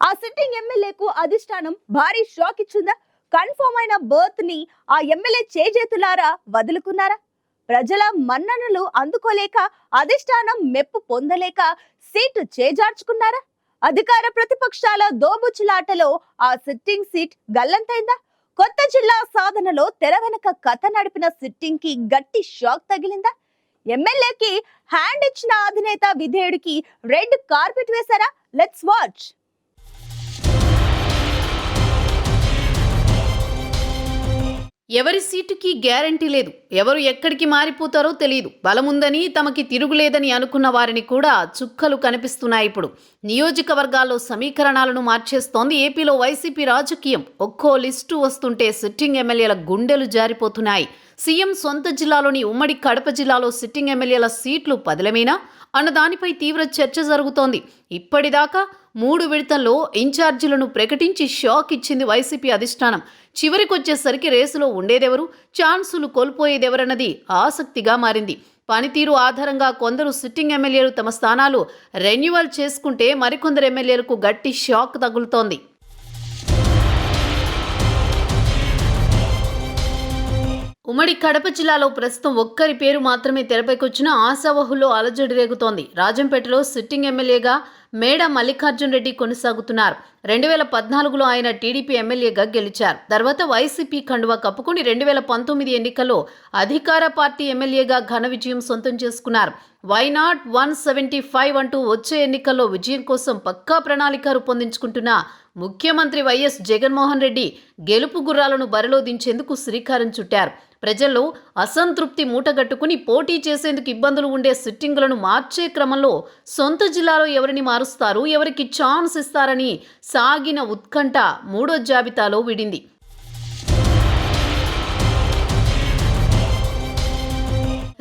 ఆ సిట్టింగ్ ఎమ్మెల్యేకు అధిష్టానం భారీ షాక్ ఇచ్చిందా? కన్ఫర్మ్ అయిన బర్త్ని ఆ ఎమ్మెల్యే చేజేతులారా వదులుకున్నారా? ప్రజల మన్ననలు అందుకోలేక అధిష్టానం మెప్పు పొందలేక సీటు చేజార్చుకున్నారా? అధికార ప్రతిపక్షాల దోబుచ్చులాటలో ఆ సిట్టింగ్ సీట్ గల్లంతైందా? కొత్త జిల్లా సాధనలో తెర వెనక కథ నడిపిన సిట్టింగ్కి గట్టి షాక్ తగిలిందా? ఎమ్మెల్యేకి హ్యాండ్ ఇచ్చిన అధినేత విధేయుడికి రెడ్ కార్పెట్ వేశారా? Let's watch! ఎవరి సీటుకి గ్యారంటీ లేదు. ఎవరు ఎక్కడికి మారిపోతారో తెలియదు బలముందని తమకి తిరుగులేదని అనుకున్న వారిని కూడా చుక్కలు కనిపిస్తున్నాయి ఇప్పుడు. నియోజకవర్గాల్లో సమీకరణాలను మార్చేస్తోంది ఏపీలో వైసీపీ రాజకీయం. ఒక్కో లిస్టు వస్తుంటే సిట్టింగ్ ఎమ్మెల్యేల గుండెలు జారిపోతున్నాయి. సీఎం సొంత జిల్లాలోని ఉమ్మడి కడప జిల్లాలో సిట్టింగ్ ఎమ్మెల్యేల సీట్లు పదిలమేనా? అన్న దానిపై తీవ్ర చర్చ జరుగుతోంది. ఇప్పటిదాకా మూడు విడతల్లో ఇన్ఛార్జీలను ప్రకటించి షాక్ ఇచ్చింది వైసీపీ అధిష్టానం. చివరికొచ్చేసరికి రేసులో ఉండేదెవరు? ఛాన్సులు కోల్పోయేదెవరన్నది ఆసక్తిగా మారింది. పనితీరు ఆధారంగా కొందరు సిట్టింగ్ ఎమ్మెల్యేలు తమ స్థానాలు రెన్యువల్ చేసుకుంటే మరికొందరు ఎమ్మెల్యేలకు గట్టి షాక్ తగులుతోంది. ఉమ్మడి కడప జిల్లాలో ప్రస్తుతం ఒక్కరి పేరు మాత్రమే తెరపైకొచ్చిన ఆశావహులో అలజడి రేగుతోంది. రాజంపేటలో సిట్టింగ్ ఎమ్మెల్యేగా మేడ మల్లికార్జున్ రెడ్డి కొనసాగుతున్నారు. రెండు వేల పద్నాలుగులో ఆయన టీడీపీ ఎమ్మెల్యేగా గెలిచారు. తర్వాత వైసీపీ కండువా కప్పుకుని రెండు వేల పంతొమ్మిది ఎన్నికల్లో అధికార పార్టీ ఎమ్మెల్యేగా ఘన విజయం సొంతం చేసుకున్నారు. Why not one seventy five అంటూ వచ్చే ఎన్నికల్లో విజయం కోసం పక్కా ప్రణాళిక రూపొందించుకుంటున్న ముఖ్యమంత్రి వైఎస్ జగన్మోహన్ రెడ్డి గెలుపు గుర్రాలను బరిలో దించేందుకు శ్రీకారం చుట్టారు. ప్రజల్లో అసంతృప్తి మూటగట్టుకుని పోటీ చేసేందుకు ఇబ్బందులు ఉండే సిట్టింగులను మార్చే క్రమంలో సొంత జిల్లాలో ఎవరిని మారుస్తారు ఎవరికి ఛాన్స్ ఇస్తారని సాగిన ఉత్కంఠ మూడో జాబితాలో విడింది.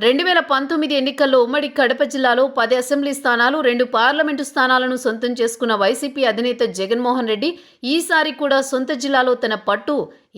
రెండు వేల పంతొమ్మిది ఎన్నికల్లో ఉమ్మడి కడప జిల్లాలో పది అసెంబ్లీ స్థానాలు రెండు పార్లమెంటు స్థానాలను సొంతం చేసుకున్న వైసీపీ అధినేత జగన్మోహన్ రెడ్డి ఈసారి కూడా సొంత జిల్లాలో తన పట్టు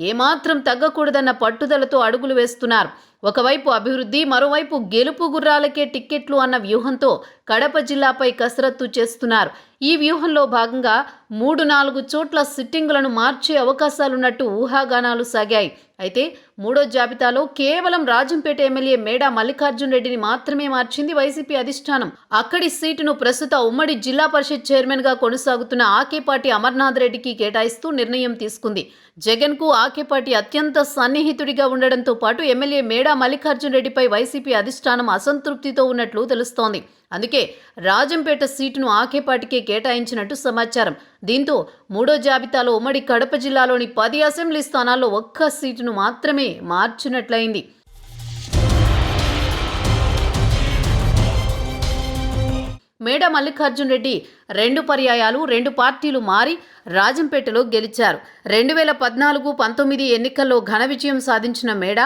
ఏమాత్రం తగ్గకూడదన్న పట్టుదలతో అడుగులు వేస్తున్నారు. ఒకవైపు అభివృద్ధి మరోవైపు గెలుపు గుర్రాలకే టిక్కెట్లు అన్న వ్యూహంతో కడప జిల్లాపై కసరత్తు చేస్తున్నారు. ఈ వ్యూహంలో భాగంగా మూడు నాలుగు చోట్ల సిట్టింగులను మార్చే అవకాశాలున్నట్టు ఊహాగానాలు సాగాయి. అయితే మూడో జాబితాలో కేవలం రాజంపేట ఎమ్మెల్యే మేడా మల్లికార్జున్ రెడ్డిని మాత్రమే మార్చింది వైసీపీ అధిష్టానం. అక్కడి సీటును ప్రస్తుత ఉమ్మడి జిల్లా పరిషత్ చైర్మన్గా కొనసాగుతున్న ఆకేపాటి అమర్నాథ్ రెడ్డికి కేటాయిస్తూ నిర్ణయం తీసుకుంది. జగన్కు ఆకేపాటి అత్యంత సన్నిహితుడిగా ఉండడంతో పాటు ఎమ్మెల్యే మేడా మల్లికార్జున్ రెడ్డిపై వైసీపీ అధిష్టానం అసంతృప్తితో ఉన్నట్లు తెలుస్తోంది. అందుకే రాజంపేట సీటును ఆకేపాటికే కేటాయించినట్టు సమాచారం. దీంతో మూడో జాబితాలో ఉమ్మడి కడప జిల్లాలోని పది అసెంబ్లీ స్థానాల్లో ఒక్క సీటును మాత్రమే మార్చినట్లయింది. మేడ మల్లికార్జున్ రెడ్డి రెండు పర్యాయాలు రెండు పార్టీలు మారి రాజంపేటలో గెలిచారు. రెండు వేల పద్నాలుగు పంతొమ్మిది ఎన్నికల్లో ఘన విజయం సాధించిన మేడ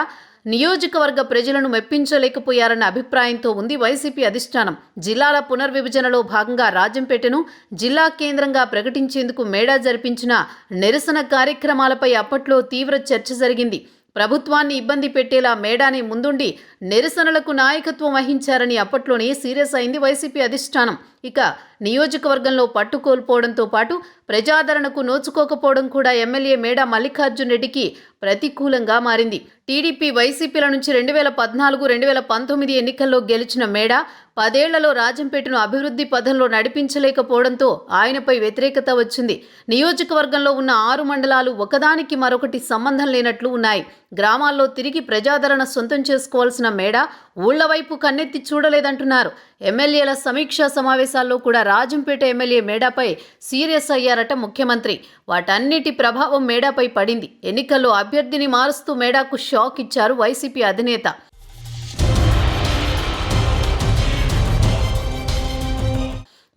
నియోజకవర్గ ప్రజలను మెప్పించలేకపోయారన్న అభిప్రాయంతో ఉంది వైసీపీ అధిష్టానం. జిల్లాల పునర్విభజనలో భాగంగా రాజంపేటను జిల్లా కేంద్రంగా ప్రకటించేందుకు మేడా జరిపించిన నిరసన కార్యక్రమాలపై అప్పట్లో తీవ్ర చర్చ జరిగింది. ప్రభుత్వాన్ని ఇబ్బంది పెట్టేలా మేడాని ముందుండి నిరసనలకు నాయకత్వం వహించారని అప్పట్లోనే సీరియస్ అయింది వైసీపీ అధిష్టానం. ఇక నియోజకవర్గంలో పట్టు కోల్పోవడంతో పాటు ప్రజాదరణకు నోచుకోకపోవడం కూడా ఎమ్మెల్యే మేడా మల్లికార్జున్ రెడ్డికి ప్రతికూలంగా మారింది. టీడీపీ వైసీపీల నుంచి రెండు వేల పద్నాలుగు రెండు వేల పంతొమ్మిది ఎన్నికల్లో గెలిచిన మేడ పదేళ్ళలో రాజంపేటను అభివృద్ధి పథంలో నడిపించలేకపోవడంతో ఆయనపై వ్యతిరేకత వచ్చింది. నియోజకవర్గంలో ఉన్న ఆరు మండలాలు ఒకదానికి మరొకటి సంబంధం లేనట్లు ఉన్నాయి. గ్రామాల్లో తిరిగి ప్రజాదరణ సొంతం చేసుకోవాల్సిన మేడ ఊళ్ళ వైపు కన్నెత్తి చూడలేదంటున్నారు. ఎమ్మెల్యేల సమీక్షా సమావేశాల్లో కూడా రాజంపేట ఎమ్మెల్యే మేడాపై సీరియస్ అయ్యారట ముఖ్యమంత్రి. వాటన్నిటి ప్రభావం మేడాపై పడింది. ఎన్నికల్లో అభ్యర్థిని మారుస్తూ మేడాకు షాక్ ఇచ్చారు వైసీపీ అధినేత.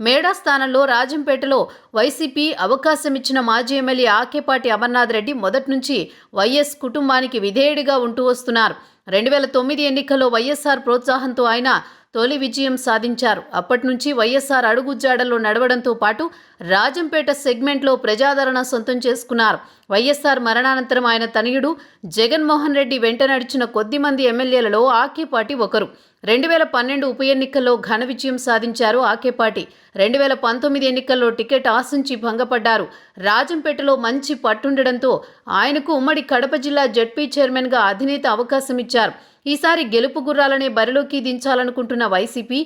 మేడా స్థానంలో రాజంపేటలో వైసీపీ అవకాశం ఇచ్చిన మాజీ ఎమ్మెల్యే ఆకేపాటి అమర్నాథ్ రెడ్డి మొదటి నుంచి వైఎస్ కుటుంబానికి విధేయుడిగా ఉంటూ వస్తున్నారు. రెండు వేల తొమ్మిది ఎన్నికల్లో వైఎస్ఆర్ ప్రోత్సాహంతో ఆయన తొలి విజయం సాధించారు. అప్పటి నుంచి వైఎస్ఆర్ అడుగుజాడల్లో నడవడంతో పాటు రాజంపేట సెగ్మెంట్లో ప్రజాదరణ సొంతం చేసుకున్నారు. వైఎస్ఆర్ మరణానంతరం ఆయన తనయుడు జగన్మోహన్ రెడ్డి వెంట నడిచిన కొద్ది మంది ఎమ్మెల్యేలలో ఆకేపాటి ఒకరు. రెండు వేల పన్నెండు ఉప ఎన్నికల్లో ఘన విజయం సాధించారు ఆకేపాటి రెండు వేల పంతొమ్మిది ఎన్నికల్లో టికెట్ ఆశించి భంగపడ్డారు. రాజంపేటలో మంచి పట్టుండడంతో ఆయనకు ఉమ్మడి కడప జిల్లా జడ్పీ చైర్మన్గా అధినేత అవకాశం ఇచ్చారు. ఈసారి గెలుపు గుర్రాలనే బరిలోకి దించాలనుకుంటున్న వైసీపీ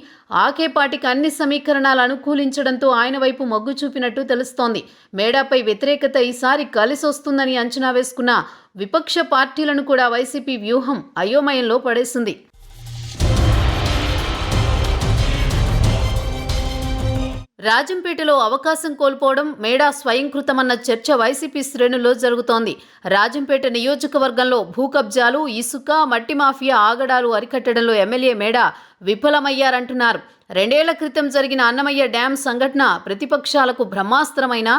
ఆకేపాటికి అన్ని సమీకరణాలు అనుకూలించడంతో ఆయన వైపు మొగ్గు చూపినట్టు తెలుస్తోంది. మేడాపై వ్యతిరేకత ఈసారి కలిసొస్తుందని అంచనా వేసుకున్న విపక్ష పార్టీలను కూడా వైసీపీ వ్యూహం అయోమయంలో పడేసింది. రాజంపేటలో అవకాశం కోల్పోవడం మేడా స్వయంకృతమన్న చర్చ వైసీపీ శ్రేణుల్లో జరుగుతోంది. రాజంపేట నియోజకవర్గంలో భూ కబ్జాలు ఇసుక మట్టి మాఫియా ఆగడాలు అరికట్టడంలో ఎమ్మెల్యే మేడా విఫలమయ్యారంటున్నారు. రెండేళ్ళ క్రితం జరిగిన అన్నమయ్య డ్యాం సంఘటన ప్రతిపక్షాలకు బ్రహ్మాస్త్రమైన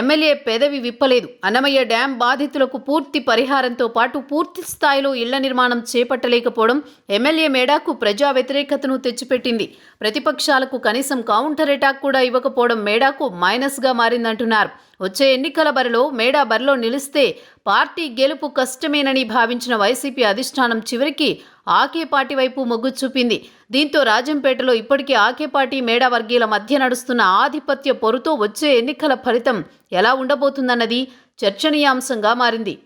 ఎమ్మెల్యే పెదవి విప్పలేదు. అన్నమయ్య డ్యాం బాధితులకు పూర్తి పరిహారంతో పాటు పూర్తి స్థాయిలో ఇళ్ళ నిర్మాణం చేపట్టలేకపోవడం ఎమ్మెల్యే మేడాకు ప్రజా వ్యతిరేకతను తెచ్చిపెట్టింది. ప్రతిపక్షాలకు కనీసం కౌంటర్ అటాక్ కూడా ఇవ్వకపోవడం మేడాకు మైనస్గా మారిందంటున్నారు. వచ్చే ఎన్నికల బరిలో మేడా బరిలో నిలిస్తే పార్టీ గెలుపు కష్టమేనని భావించిన వైసీపీ అధిష్టానం చివరికి ఆకేపాటి వైపు మొగ్గు చూపింది. దీంతో రాజంపేటలో ఇప్పటికీ ఆకేపాటి మేడా వర్గీయుల మధ్య నడుస్తున్న ఆధిపత్య పొరుతో వచ్చే ఎన్నికల ఫలితం ఎలా ఉండబోతుందన్నది చర్చనీయాంశంగా మారింది.